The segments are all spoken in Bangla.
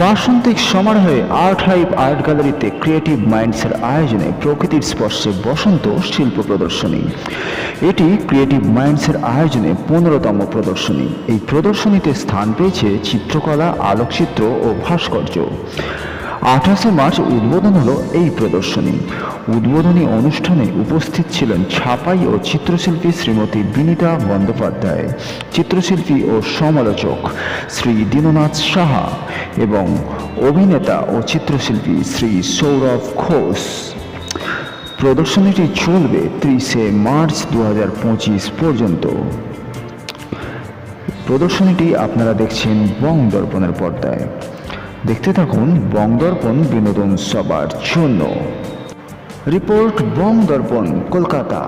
বাসন্তিক সমারোহে আর্ট হাইভ আর্ট গ্যালারিতে ক্রিয়েটিভ মাইন্ডসের আয়োজনে প্রকৃতির স্পর্শে বসন্ত শিল্প প্রদর্শনী। এটি ক্রিয়েটিভ মাইন্ডসের আয়োজনে পনেরোতম প্রদর্শনী। এই প্রদর্শনীতে স্থান পেয়েছে চিত্রকলা, আলোকচিত্র ও ভাস্কর্য। আঠাশে মার্চ উদ্বোধন হলো এই প্রদর্শনী। উদ্বোধনী অনুষ্ঠানে উপস্থিত ছিলেন ছাপাই ও চিত্রশিল্পী শ্রীমতী বিনীতা বন্দ্যোপাধ্যায়, চিত্রশিল্পী ও সমালোচক শ্রী দীননাথ সাহা এবং অভিনেতা ও চিত্রশিল্পী শ্রী সৌরভ ঘোষ। প্রদর্শনীটি চলবে ত্রিশে মার্চ দু হাজার পঁচিশ পর্যন্ত। প্রদর্শনীটি আপনারা দেখছেন বং দর্পণের পর্দায়। দেখতে থাকুন বং দর্পণ বিনোদন সবার জন্য। রিপোর্ট বং দর্পণ কলকাতা।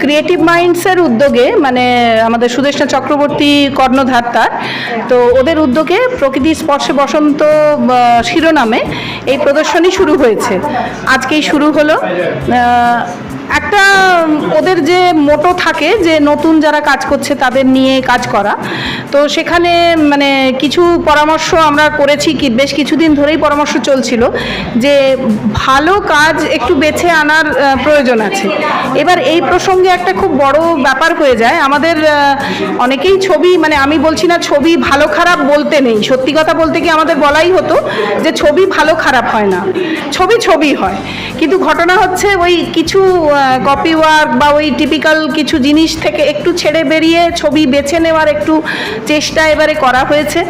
ক্রিয়েটিভ মাইন্ডসের উদ্যোগে মানে আমাদের সুদেষ্ণা চক্রবর্তী কর্ণধার তার, তো ওদের উদ্যোগে প্রকৃতি স্পর্শে বসন্ত শিরোনামে এই প্রদর্শনী শুরু হয়েছে। আজকেই শুরু হলো। একটা, ওদের যে মোটো থাকে, যে নতুন যারা কাজ করছে তাদের নিয়ে কাজ করা। তো সেখানে মানে কিছু পরামর্শ আমরা করেছি কি, বেশ কিছুদিন ধরেই পরামর্শ চলছিল যে ভালো কাজ একটু বেছে আনার প্রয়োজন আছে। এবার এই প্রসঙ্গে একটা খুব বড় ব্যাপার হয়ে যায়। আমাদের অনেকেই ছবি মানে আমি বলছি না ছবি ভালো খারাপ বলতে নেই। সত্যি কথা বলতে কি আমাদের বলাই হতো যে ছবি ভালো খারাপ হয় না। ছবি ছবি হয়। কিন্তু ঘটনা হচ্ছে ওই কিছু কপি ওয়ার্ক বা ওই টিপিক্যাল কিছু জিনিস থেকে একটু ছেড়ে বেরিয়ে ছবি বেছে নেওয়ার একটু চেষ্টা এবারে করা হয়েছে।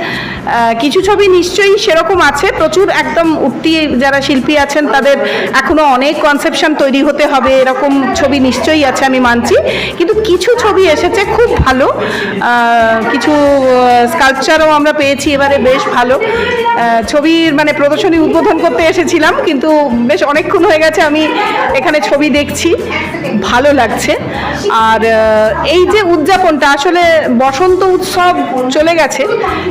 কিছু ছবি নিশ্চয়ই সেরকম আছে, প্রচুর একদম উঠতি যারা শিল্পী আছেন তাদের এখনও অনেক কনসেপশন তৈরি হতে হবে, এরকম ছবি নিশ্চয়ই আছে আমি মানছি। কিন্তু কিছু ছবি এসেছে খুব ভালো কিছু স্কাল্পচারও আমরা পেয়েছি এবারে বেশ ভালো। ছবির মানে প্রদর্শনী উদ্বোধন করতে এসেছিলাম, কিন্তু বেশ অনেকক্ষণ হয়ে গেছে, আমি এখানে ছবি দেখছি। ভালো লাগছে। আর এই যে উদযাপনটা, আসলে বসন্ত উৎসব চলে গেছে,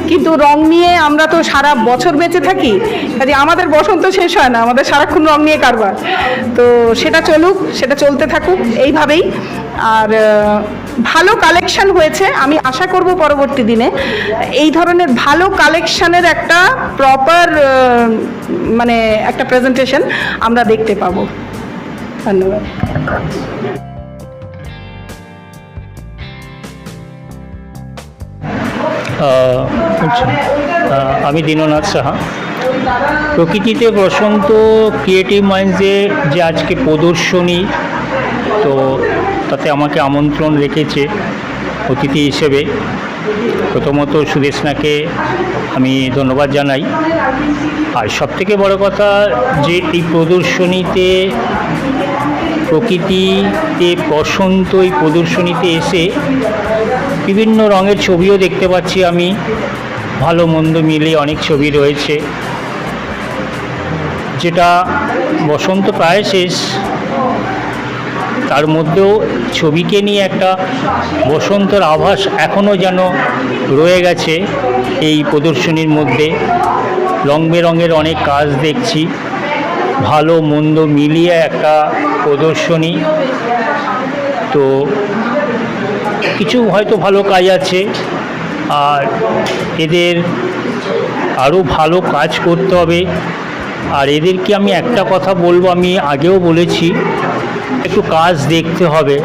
কিন্তু রং নিয়ে আমরা তো সারা বছর বেঁচে থাকি, কাজে আমাদের বসন্ত শেষ হয় না, আমাদের সারাক্ষণ রং নিয়ে কারবার। তো সেটা চলুক, সেটা চলতে থাকুক, এইভাবেই। আর ভালো কালেকশন হয়েছে, আমি আশা করব পরবর্তী দিনে। এই ধরনের ভালো কালেকশনের একটা প্রপার মানে একটা প্রেজেন্টেশন আমরা দেখতে পাবো। ধন্যবাদ। আচ্ছা। আমি দীননাথ সাহা। প্রকৃতিতে বসন্ত ক্রিয়েটিভ মাইন্ডসের যে আজকে প্রদর্শনী, তো তাতে আমাকে আমন্ত্রণ রেখেছে অতিথি হিসেবে। প্রথমত সুদেশনাকে আমি ধন্যবাদ জানাই। আর সবথেকে বড় কথা যে এই প্রদর্শনীতে প্রকৃতিতে বসন্ত এই প্রদর্শনীতে এসে বিভিন্ন রঙের ছবিও দেখতে পাচ্ছি আমি। ভালো মন্দ মিলে অনেক ছবি রয়েছে। যেটা বসন্ত প্রায় শেষ। তার মধ্যেও ছবিকে নিয়ে একটা বসন্তের আভাস এখনও যেন রয়ে গেছে এই প্রদর্শনীর মধ্যে। রং বেরঙের অনেক কাজ দেখছি। ভালো, মন্দ মিলিয়ে একটা প্রদর্শনী। তো কিছু হয়তো ভালো কাজ আছে। আর এদের আরও ভালো কাজ করতে হবে। আর এদেরকে আমি একটা কথা বলব, আমি আগেও বলেছি, একটু কাজ দেখতে হবে।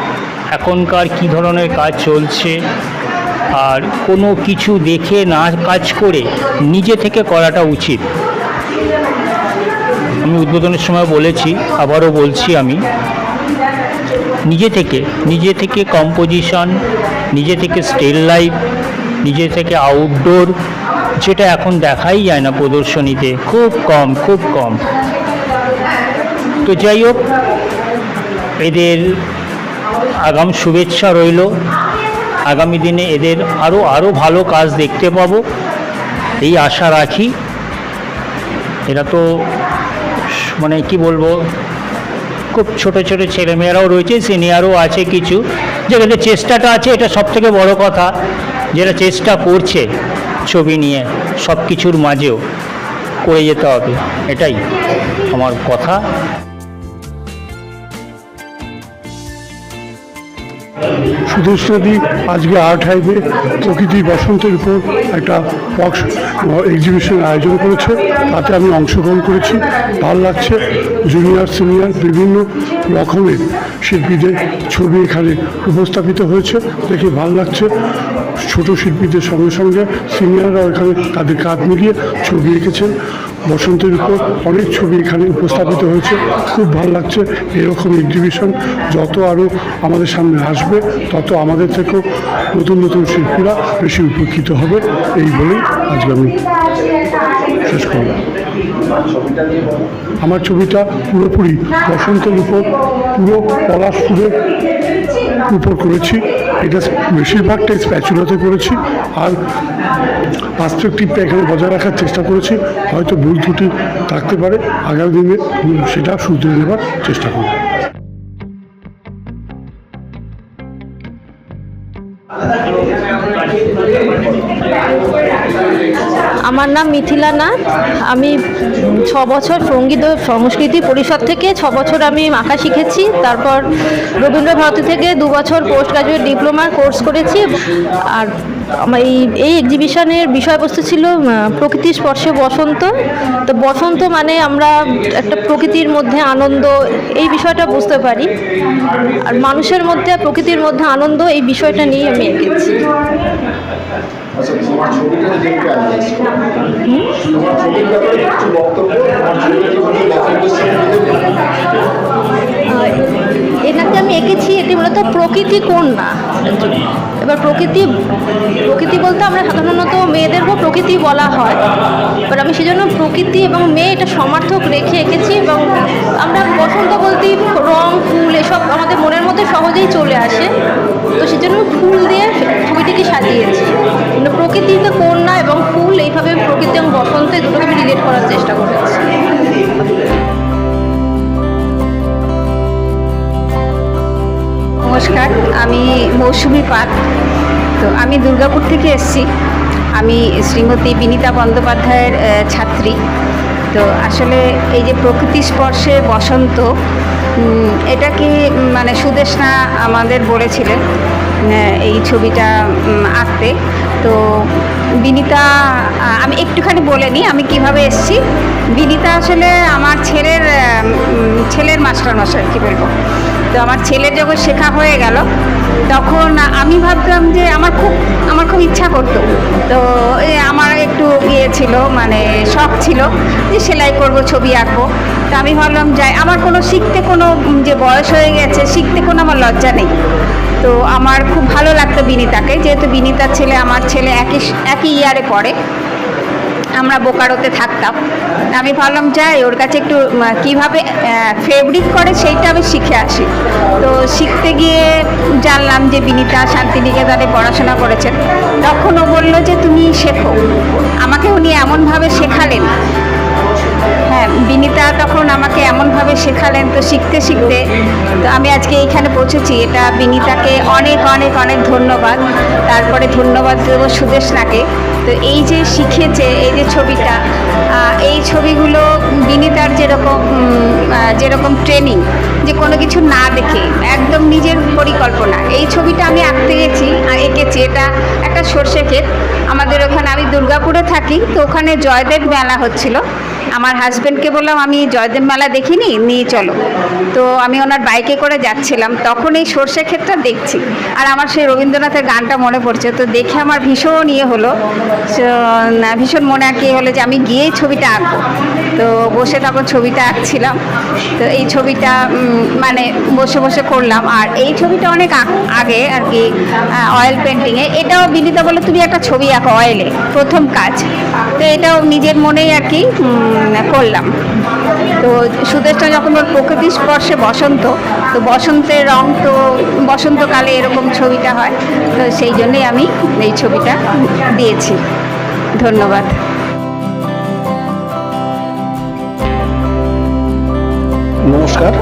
এখনকার কী ধরনের কাজ চলছে? আর কোনো কিছু দেখে না কাজ করে নিজে থেকে করাটা উচিত। আমি উদ্বোধনের সময় বলেছি, আবারও বলছি আমি, নিজে থেকে নিজে থেকে কম্পোজিশন নিজে থেকে স্টিল লাইফ, নিজে থেকে আউটডোর, যেটা এখন দেখাই যায় না প্রদর্শনীতে, খুব কম খুব কম। তো যাই হোক, এদের আগাম শুভেচ্ছা রইল। আগামী দিনে এদের আরও আরও ভালো কাজ দেখতে পাবো, এই আশা রাখি। এরা তো মানে কি বলব, খুব ছোট ছোট ছেলেমেয়েরাও রয়েছে সিনিয়রও আছে কিছু। যেখানে চেষ্টাটা আছে, এটা সব থেকে বড় কথা যেটা চেষ্টা করছে ছবি নিয়ে সব কিছুর মাঝেও করে যেতে হবে, এটাই আমার কথা। সুদেশ আজকে আর্ট হাইভে প্রকৃতি বসন্তের উপর একটা বক্স এক্সিবিশন আয়োজন করেছে। তাতে আমি অংশগ্রহণ করেছি। ভালো লাগছে। জুনিয়র সিনিয়র বিভিন্ন রকমের শিল্পীদের ছবি এখানে উপস্থাপিত হয়েছে। দেখে ভালো লাগছে। ছোট শিল্পীদের সঙ্গে সঙ্গে সিনিয়ররাও এখানে তাদের কাজ মিলিয়ে ছবি এঁকেছেন। বসন্তের উপর অনেক ছবি এখানে উপস্থাপিত হয়েছে। খুব ভালো লাগছে এরকম এক্সিবিশন যত আরও আমাদের সামনে আসবে, তত আমাদের থেকেও নতুন নতুন শিল্পীরা বেশি উপকৃত হবে। এই বলেই আজকে আমি শেষ করলাম। আমার ছবিটা পুরোপুরি বসন্তের উপর পুরো পলাশ ফুলের উপর করেছি। এটা বেশিরভাগটাই স্প্যাচুলাতে করেছি আর পার্সপেক্টিভটা এখানে বজায় রাখার চেষ্টা করেছি। হয়তো ভুল ত্রুটি থাকতে পারে। আগামী দিনে সেটা শুধরে নেবার চেষ্টা করব। আমার নাম মিথিলা নাথ। আমি ছ বছর সংগীত সংস্কৃতি পরিষদ থেকে ছ বছর আমি আঁকা শিখেছি। তারপর রবীন্দ্র ভারতী থেকে দু বছর পোস্ট গ্রাজুয়েট ডিপ্লোমার কোর্স করেছি। আর এই এই এক্সিবিশনের বিষয়বস্তু ছিল প্রকৃতির স্পর্শে বসন্ত। তো বসন্ত মানে আমরা একটা প্রকৃতির মধ্যে আনন্দ এই বিষয়টা বুঝতে পারি। আর মানুষের মধ্যে প্রকৃতির মধ্যে আনন্দ এই বিষয়টা নিয়ে আমি এঁকেছি। আচ্ছা এটাকে আমি এঁকেছি এটি মূলত প্রকৃতি কন্যা এবার প্রকৃতি প্রকৃতি বলতে আমরা সাধারণত মেয়েদেরকেও প্রকৃতি বলা হয়। এবার আমি সেজন্য প্রকৃতি এবং মেয়ে এটা সমার্থক রেখে এঁকেছি এবং আমরা বসন্ত বলতেই রং, ফুল এসব আমাদের মনের মধ্যে সহজেই চলে আসে। তো সেজন্য ফুল দিয়ে ছবিটিকে সাজিয়েছি। মানে প্রকৃতিতে কন্যা এবং ফুল এইভাবে প্রকৃতি এবং বসন্ত দুটোকে আমি রিলেট করার চেষ্টা করেছি। নমস্কার, আমি মৌসুমি পাক তো আমি দুর্গাপুর থেকে এসছি। আমি শ্রীমতী বিনীতা বন্দ্যোপাধ্যায়ের ছাত্রী। তো আসলে এই যে প্রকৃতি স্পর্শে বসন্ত এটাকে এটা কি মানে সুদেশনা আমাদের বলেছিলেন এই ছবিটা আঁকতে। তো বিনিতা আমি একটুখানি বলে নিই, আমি কীভাবে এসেছি? বিনিতা আসলে আমার ছেলের ছেলের মাস্টার মশাই, কী বলব? তো আমার ছেলের যখন শেখা হয়ে গেল, তখন আমি ভাবতাম যে আমার খুব আমার খুব ইচ্ছা করতো। তো আমার একটু ইয়ে ছিল মানে শখ ছিল, যে সেলাই করব, ছবি আঁকবো। তো আমি ভাবলাম যাই, আমার কোনো শিখতে কোনো যে বয়স হয়ে গেছে, শিখতে কোনো আমার লজ্জা নেই। তো আমার খুব ভালো লাগতো বিনিতাকে, যেহেতু বিনিতার ছেলে আমার ছেলে একই একই ইয়ারে পড়ে, আমরা বোকারোতে থাকতাম। আমি ভাবলাম যাই, ওর কাছে একটু কীভাবে ফেব্রিক করে সেইটা আমি শিখে আসি। তো শিখতে গিয়ে জানলাম যে বিনিতা শান্তিনিকেতনে পড়াশোনা করেছেন। তখন ও বলল যে, তুমি শেখো। আমাকে উনি এমনভাবে শেখালেন হ্যাঁ বিনিতা তখন আমাকে এমনভাবে শেখালেন তো শিখতে শিখতে। তো আমি আজকে এইখানে পৌঁছেছি। এটা বিনিতাকে অনেক অনেক অনেক ধন্যবাদ। তারপরে ধন্যবাদ দেবো সুদেশনাকে। তো এই যে শিখেছে, এই যে ছবিটা এই ছবিগুলো বিনিতার যেরকম যেরকম ট্রেনিং যে কোনো কিছু না দেখে একদম নিজের পরিকল্পনা। এই ছবিটা আমি আঁকতে গেছি আহ, এঁকেছি। এটা একটা সর্ষে ক্ষেত। আমাদের ওখানে আমি দুর্গাপুরে থাকি তো ওখানে জয়দেব মেলা হচ্ছিল। আমার হাজব্যান্ডকে বললাম আমি জয়দেব মেলা দেখিনি নিয়ে চলো। তো আমি ওনার বাইকে করে যাচ্ছিলাম। তখন এই সর্ষে ক্ষেতটা দেখছি। আর আমার সেই রবীন্দ্রনাথের গানটা মনে পড়ছে। তো দেখে আমার ভীষণ ইয়ে হলো। ভীষণ মনে আর কি হলো যে আমি গিয়েই ছবিটা আঁকবো। তো বসে তখন ছবিটা আঁকছিলাম। তো এই ছবিটা মানে বসে বসে করলাম। আর এই ছবিটা অনেক আগ- আর কি অয়েল পেন্টিংয়ে এটাও বিনীতা বলে, তুমি একটা ছবি আঁকো অয়েলে প্রথম কাজ। তো এটাও নিজের মনেই আর কি করলাম। তো সুদেশটা যখন ওর প্রকৃতি স্পর্শে বসন্ত, তো বসন্তের রং তো, বসন্তকালে এরকম ছবিটা হয়। তো সেই জন্যই আমি এই ছবিটা দিয়েছি। ধন্যবাদ। নমস্কার।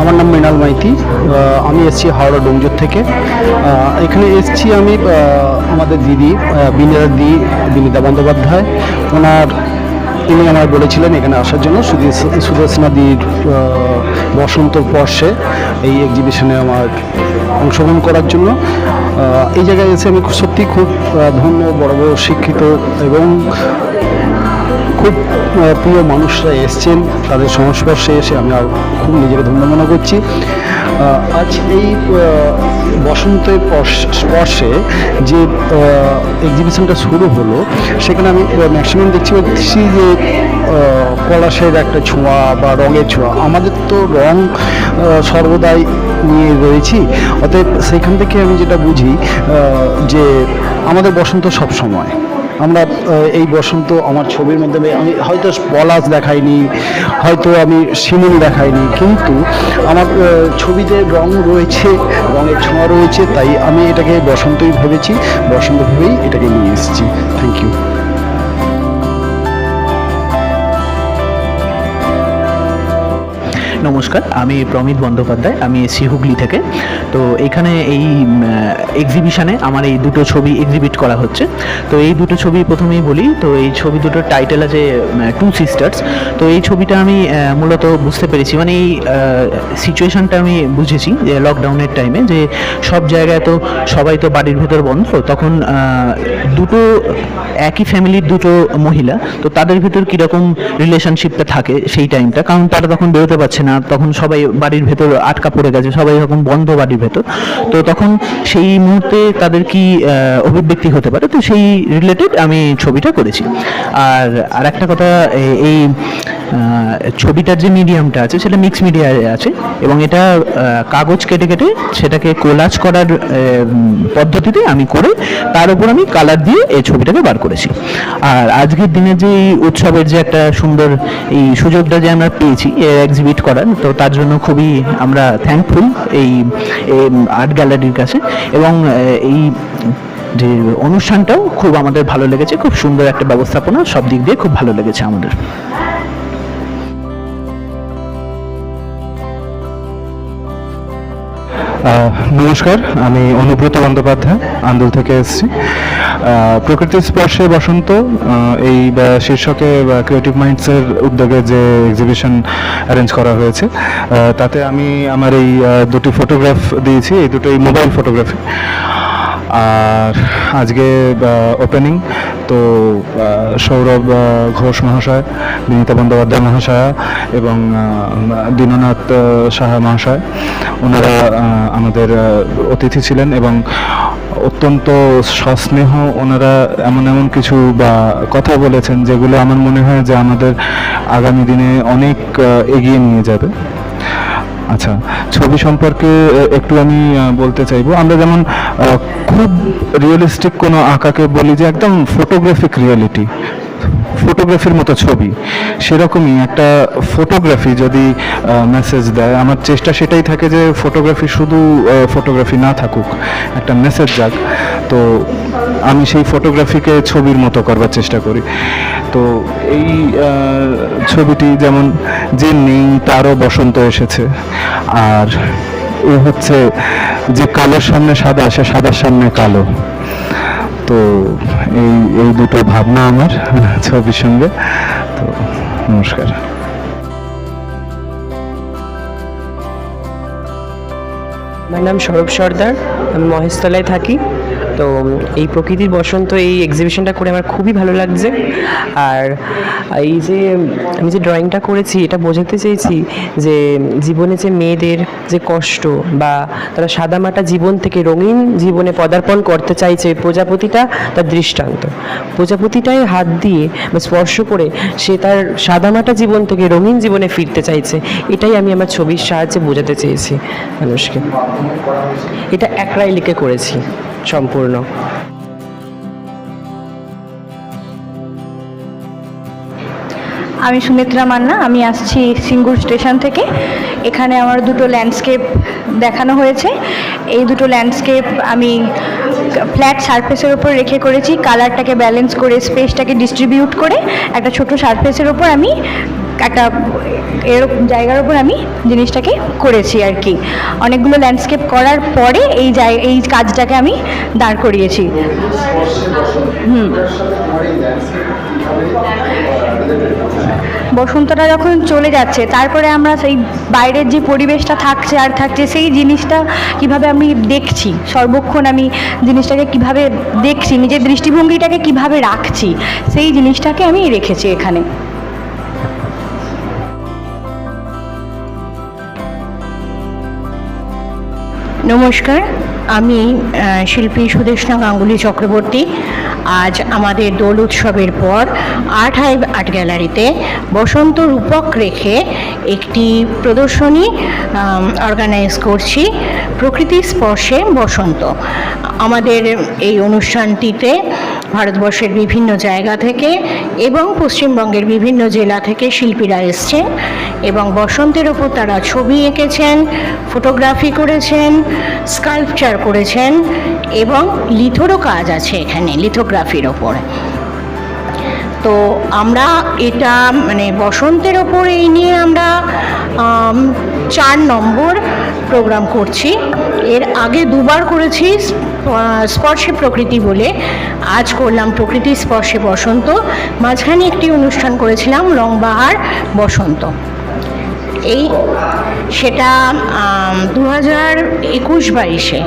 আমার নাম মৃণাল মাইতি। আমি এসেছি হাওড়া ডোমজোর থেকে। এখানে এসেছি আমি আমাদের দিদি বিনীতা দি, বিনীতা বন্দ্যোপাধ্যায়। ওনার, তিনি আমায় বলেছিলেন এখানে আসার জন্য। সুদেশনা দির বসন্ত পর্ষে এই এক্সিবিশনে আমার অংশগ্রহণ করার জন্য। এই জায়গায় এসে আমি সত্যি খুব ধন্য, বড় বড় শিক্ষিত এবং খুব প্রিয় মানুষরা এসছেন, তাদের সংস্পর্শে এসে আমি খুব নিজেকে ধন্য মনে করছি। আজ এই বসন্তের পর্শ- স্পর্শে যে এক্সিবিশনটা শুরু হলো, সেখানে আমি ম্যাক্সিমাম দেখছি পাচ্ছি যে পলাশের একটা ছোঁয়া বা রঙের ছোঁয়া। আমাদের তো রং সর্বদাই নিয়ে রয়েছি। অতএব সেখান থেকে আমি যেটা বুঝি যে আমাদের বসন্ত সব সময় আমরা এই বসন্ত আমার ছবির মাধ্যমে আমি- হয়তো পলাশ দেখাইনি, হয়তো আমি শিমুল দেখাইনি, কিন্তু আমার ছবিতে রং রয়েছে, রঙের ছোঁয়া রয়েছে, তাই আমি এটাকে বসন্তই ভেবেছি, বসন্ত ভেবেই এটাকে নিয়ে এসেছি। থ্যাংক ইউ নমস্কার, আমি প্রমিত বন্দ্যোপাধ্যায়, আমি এসছি হুগলি থেকে। তো এখানে এই এক্সিবিশনে আমার এই দুটো ছবি এক্সিবিট করা হচ্ছে। তো এই দুটো ছবি প্রথমেই বলি, তো এই ছবি দুটোর টাইটেল আছে টু সিস্টার্স তো এই ছবিটা আমি মূলত বুঝতে পেরেছি মানে এই সিচুয়েশনটা আমি বুঝেছি, যে লকডাউনের টাইমে যে সব জায়গায় তো সবাই তো বাড়ির ভেতর বন্ধ, তখন দুটো একই ফ্যামিলির দুটো মহিলা, তো তাদের ভিতর কীরকম রিলেশনশিপটা থাকে সেই টাইমটা কারণ তারা তখন বেরোতে পারছে না তখন সবাই বাড়ির ভেতর আটকা পড়ে গেছে, সবাই তখন বন্ধ বাড়ির ভেতর। তো তখন সেই মুহূর্তে তাদের কি অভিব্যক্তি হতে পারে? তো সেই রিলেটেড আমি ছবিটা করেছি। আর আর একটা কথা এই ছবিটার যে মিডিয়ামটা আছে, সেটা মিক্স মিডিয়ায় আছে এবং এটা কাগজ কেটে কেটে সেটাকে কোলাজ করার পদ্ধতিতে আমি করে তার উপর আমি কালার দিয়ে এই ছবিটাকে বার করেছি। আর আজকের দিনে যে এই উৎসবের যে একটা সুন্দর এই সুযোগটা যে আমরা পেয়েছি এক্সিবিট করার তো তার জন্য খুবই আমরা থ্যাঙ্কফুল এই আর্ট গ্যালারির কাছে। এবং এই যে অনুষ্ঠানটাও খুব আমাদের ভালো লেগেছে। খুব সুন্দর একটা ব্যবস্থাপনা, সব দিক দিয়ে খুব ভালো লেগেছে আমাদের। নমস্কার, আমি অনুব্রত বন্দ্যোপাধ্যায়, আন্দোল থেকে এসেছি। প্রকৃতির স্পর্শে বসন্ত এই শীর্ষকে ক্রিয়েটিভ মাইন্ডসের উদ্যোগে যে এক্সিবিশন অ্যারেঞ্জ করা হয়েছে তাতে আমি আমার এই দুটি ফটোগ্রাফ দিয়েছি, এই দুটোই মোবাইল ফটোগ্রাফি আর আজকে ওপেনিং তো সৌরভ ঘোষ মহাশয়, বিনীতা বন্দ্যোপাধ্যায় মহাশয়া এবং দীননাথ সাহা মহাশয়, ওনারা আমাদের অতিথি ছিলেন এবং অত্যন্ত সস্নেহ ওনারা এমন এমন কিছু বা কথা বলেছেন যেগুলো আমার মনে হয় যে আমাদের আগামী দিনে অনেক এগিয়ে নিয়ে যাবে। আচ্ছা ছবি সম্পর্কে একটু আমি বলতে চাইব। আমরা যেমন খুব রিয়েলিস্টিক কোনো আঁকাকে বলি যে একদম ফটোগ্রাফিক রিয়েলিটি ফটোগ্রাফির মতো ছবি। সেরকমই একটা ফটোগ্রাফি যদি মেসেজ দেয়, আমার চেষ্টা সেটাই থাকে যে ফটোগ্রাফি শুধু ফটোগ্রাফি না থাকুক, একটা মেসেজ যাক। তো আমি সেই ফটোগ্রাফিকে ছবির মতো করবার চেষ্টা করি। তো এই ছবিটি যেমন যে নেই তারও বসন্ত এসেছে, আর এ হচ্ছে যে কালোর সামনে সাদা, সে সাদার সামনে কালো। তো এই এই দুটো ভাবনা আমার ছবির সঙ্গে। তো নমস্কার। আমার নাম সৌরভ সর্দার, আমি মহেশতলায় থাকি। তো এই প্রকৃতির বসন্ত এই এক্সিবিশনটা করে আমার খুবই ভালো লাগছে। আর এই যে আমি যে ড্রয়িংটা করেছি, এটা বোঝাতে চেয়েছি যে জীবনে যে মেয়েদের যে কষ্ট বা তারা সাদামাটা জীবন থেকে রঙিন জীবনে পদার্পণ করতে চাইছে, প্রজাপতিটা তার দৃষ্টান্ত। প্রজাপতিটাই হাত দিয়ে বা স্পর্শ করে সে তার সাদামাটা জীবন থেকে রঙিন জীবনে ফিরতে চাইছে, এটাই আমি আমার ছবির সাহায্যে বোঝাতে চেয়েছি মানুষকে। এটা একরাইলিকে করেছি। সম্পূর্ণ। আমি সুমিত্রা মান্না, আমি আসছি সিঙ্গুর স্টেশন থেকে। এখানে আমার দুটো ল্যান্ডস্কেপ দেখানো হয়েছে। এই দুটো ল্যান্ডস্কেপ আমি ফ্ল্যাট সারফেসের ওপর রেখে করেছি। কালারটাকে ব্যালেন্স করে স্পেসটাকে ডিস্ট্রিবিউট করে, একটা ছোট সারফেসের ওপর আমি একটা এরকম জায়গার উপর আমি জিনিসটাকে করেছি আর কি। অনেকগুলো ল্যান্ডস্কেপ করার পরে এই জায়, এই কাজটাকে আমি দাঁড় করিয়েছি। হুম। বসন্তটা যখন চলে যাচ্ছে, তারপরে আমরা সেই বাইরের যে পরিবেশটা থাকছে আর থাকছে, সেই জিনিসটা কীভাবে আমি দেখছি, সর্বক্ষণ আমি জিনিসটাকে কীভাবে দেখছি, নিজের দৃষ্টিভঙ্গিটাকে কীভাবে রাখছি, সেই জিনিসটাকে আমি রেখেছি এখানে। নমস্কার। আমি শিল্পী সুদেষ্ণা গাঙ্গুলি চক্রবর্তী। আজ আমাদের দোল উৎসবের পর আর্ট হাইভ আর্ট গ্যালারিতে বসন্ত রূপক রেখে একটি প্রদর্শনী অর্গানাইজ করছি। প্রকৃতির স্পর্শে বসন্ত। আমাদের এই অনুষ্ঠানটিতে ভারতবর্ষের বিভিন্ন জায়গা থেকে এবং পশ্চিমবঙ্গের বিভিন্ন জেলা থেকে শিল্পীরা এসছেন এবং বসন্তের ওপর তারা ছবি এঁকেছেন ফটোগ্রাফি করেছেন স্কাল্পচার করেছেন এবং লিথোরও কাজ আছে এখানে লিথোগ্রাফির ওপর। তো আমরা এটা মানে বসন্তের ওপর এই নিয়ে আমরা আম, চার নম্বর প্রোগ্রাম করছি। এর আগে দুবার করেছি স্পর্শে প্রকৃতি বলে। আজ করলাম প্রকৃতি স্পর্শে বসন্ত। মাঝখানে একটি অনুষ্ঠান করেছিলাম, রংবাহার বসন্ত। এই সেটা দু হাজার একুশ বাইশে।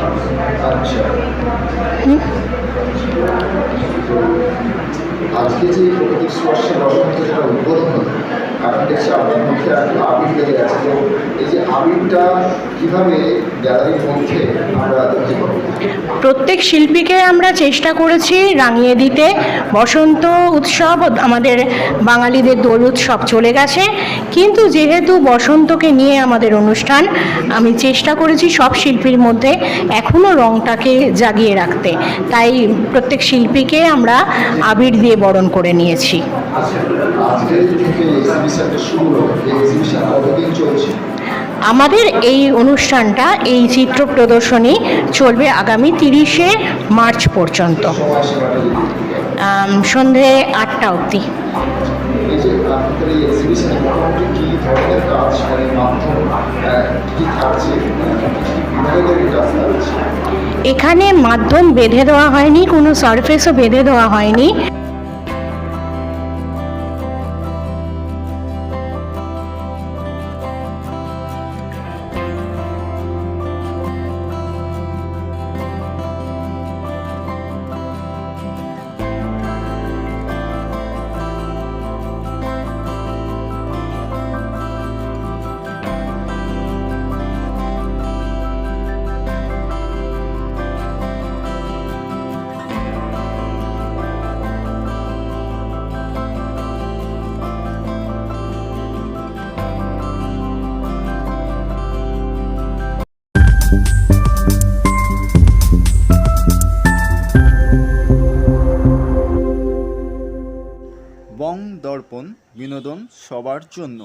আজকে যে প্রকৃতির স্পর্শে বসন্ত যেটা উদ্বোধন হলো এখন দেখছি আপনার মুখে এখন আবির লেগে আছে। তো এই যে আবিরটা কীভাবে গ্যালারির মধ্যে আমরা দেখতে পাবো? প্রত্যেক শিল্পীকে আমরা চেষ্টা করেছি রাঙিয়ে দিতে। বসন্ত উৎসব, আমাদের বাঙালিদের দোল উৎসব চলে গেছে। কিন্তু যেহেতু বসন্তকে নিয়ে আমাদের অনুষ্ঠান, আমি চেষ্টা করেছি সব শিল্পীর মধ্যে এখনও রংটাকে জাগিয়ে রাখতে। তাই প্রত্যেক শিল্পীকে আমরা আবির দিয়ে বরণ করে নিয়েছি। আমাদের এই অনুষ্ঠানটা, এই চিত্র প্রদর্শনী চলবে আগামী তিরিশে মার্চ পর্যন্ত সন্ধে আটটা অবধি। এখানে মাধ্যম বেঁধে দেওয়া হয়নি, কোনো সারফেসও বেঁধে দেওয়া হয়নি। বিনোদন সবার জন্য।